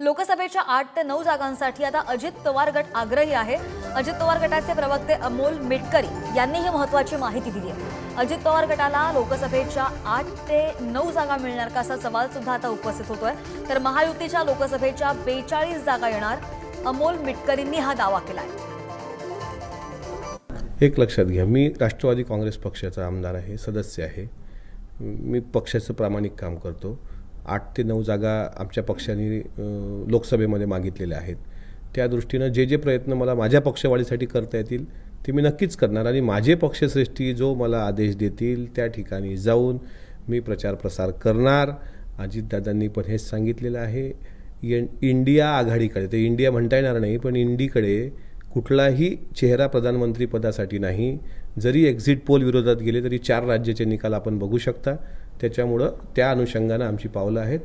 लोकसभेच्या आठ ते नऊ जागांसाठी आता अजित पवार गट आग्रही आहे. अजित पवार गटाचे प्रवक्ते अमोल मिटकरी यांनी ही महत्वाची माहिती दिली आहे. अजित पवार गटाला लोकसभेच्या आठ ते नऊ जागा मिळणार का असा सवाल सुद्धा आता उपस्थित होतोय. तर महायुतीच्या लोकसभेच्या बेचाळीस जागा येणार. अमोल मिटकरींनी हा दावा केला आहे एक लक्षात घ्या मी राष्ट्रवादी काँग्रेस पक्षाचा आमदार आहे सदस्य आहे. मी पक्षाचं प्रामाणिक काम करतो. आठ ते नऊ जागा आमच्या पक्षाने लोकसभेमध्ये मागितलेल्या आहेत. त्या दृष्टीनं जे जे प्रयत्न मला माझ्या पक्षवाढीसाठी करता येतील ते मी नक्कीच करणार आणि माझे पक्षश्रेष्ठी जो मला आदेश देतील त्या ठिकाणी जाऊन मी प्रचार प्रसार करणार. अजितदादांनी पण हेच सांगितलेलं आहे. एन इंडिया आघाडीकडे ते इंडिया म्हणता येणार नाही पण इंडीकडे कुठलाही चेहरा प्रधानमंत्री पदासाठी नाही. जरी एक्झिट पोल विरोधात गेले तरी चार राज्याचे निकाल आपण बघू शकता. त्याच्यामुळं त्या अनुषंगानं आमची पावलं आहेत.